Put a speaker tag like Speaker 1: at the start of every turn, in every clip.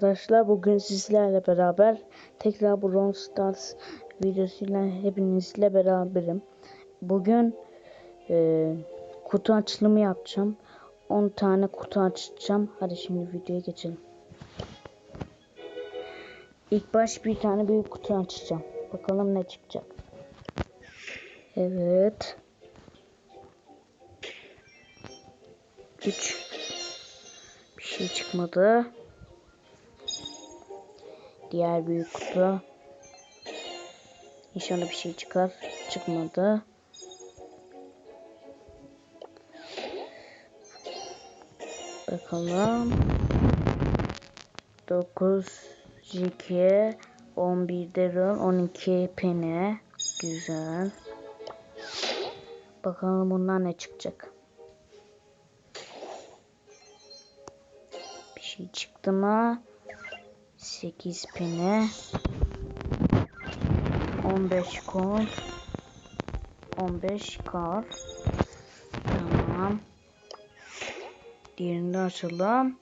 Speaker 1: arkadaşlar. Bugün sizlerle beraber tekrar Brawl Stars videosuyla hepinizle beraberim. Bugün e, kutu açılımı yapacağım. 10 tane kutu açacağım. Hadi şimdi videoya geçelim. İlk baş bir tane büyük kutu açacağım. Bakalım ne çıkacak. Evet. 3 Bir şey çıkmadı. Diğer büyük kutu. İnşallah bir şey çıkar. Çıkmadı. Bakalım. 9 Jiki 11 Daryl 12 Penny Güzel. Bakalım bundan ne çıkacak. Bir şey çıktı mı? 8 Penny 15 Colt 15 Kar Tamam. Diğerini açalım.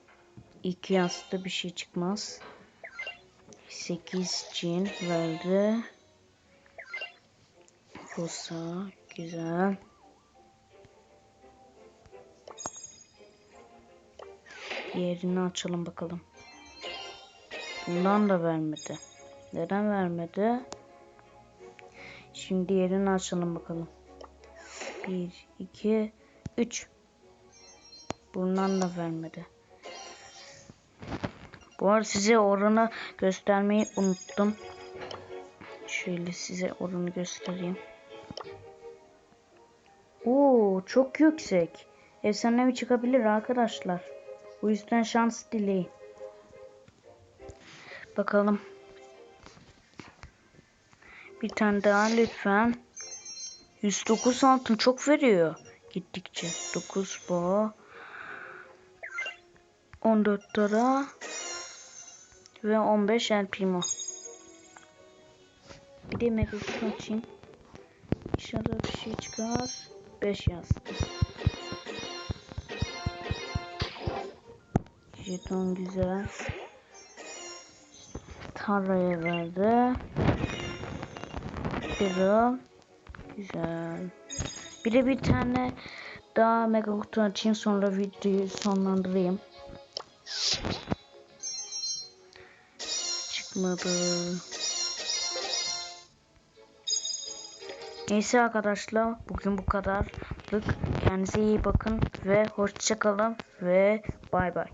Speaker 1: 2 yastığı bir şey çıkmaz. 8 cin verdi. Kusa güzel. Diğerini açalım bakalım. Bundan da vermedi. Neden vermedi? Şimdi diğerini açalım bakalım. 1, 2, 3. Bundan da vermedi. Bu arada size oranı göstermeyi unuttum. Şöyle size oranı göstereyim. Oo çok yüksek. Efsanevi çıkabilir arkadaşlar. Bu yüzden şans dileyin. Bakalım. Bir tane daha lütfen. 109 altın çok veriyor. Gittikçe. 9 bu. 14 tara. Ve 15 El Primo. Bir de kutu açayım. İnşallah bir şey çıkar. 5 yazdı. Jeton güzel. Tarra'ya verdi. Kırıl. Güzel. Bir de bir tane daha mega kutu açayım sonra videoyu sonlandırayım. Çıkmadı. Neyse arkadaşlar bugün bu kadarlık. Kendinize iyi bakın ve hoşçakalın ve bay bay.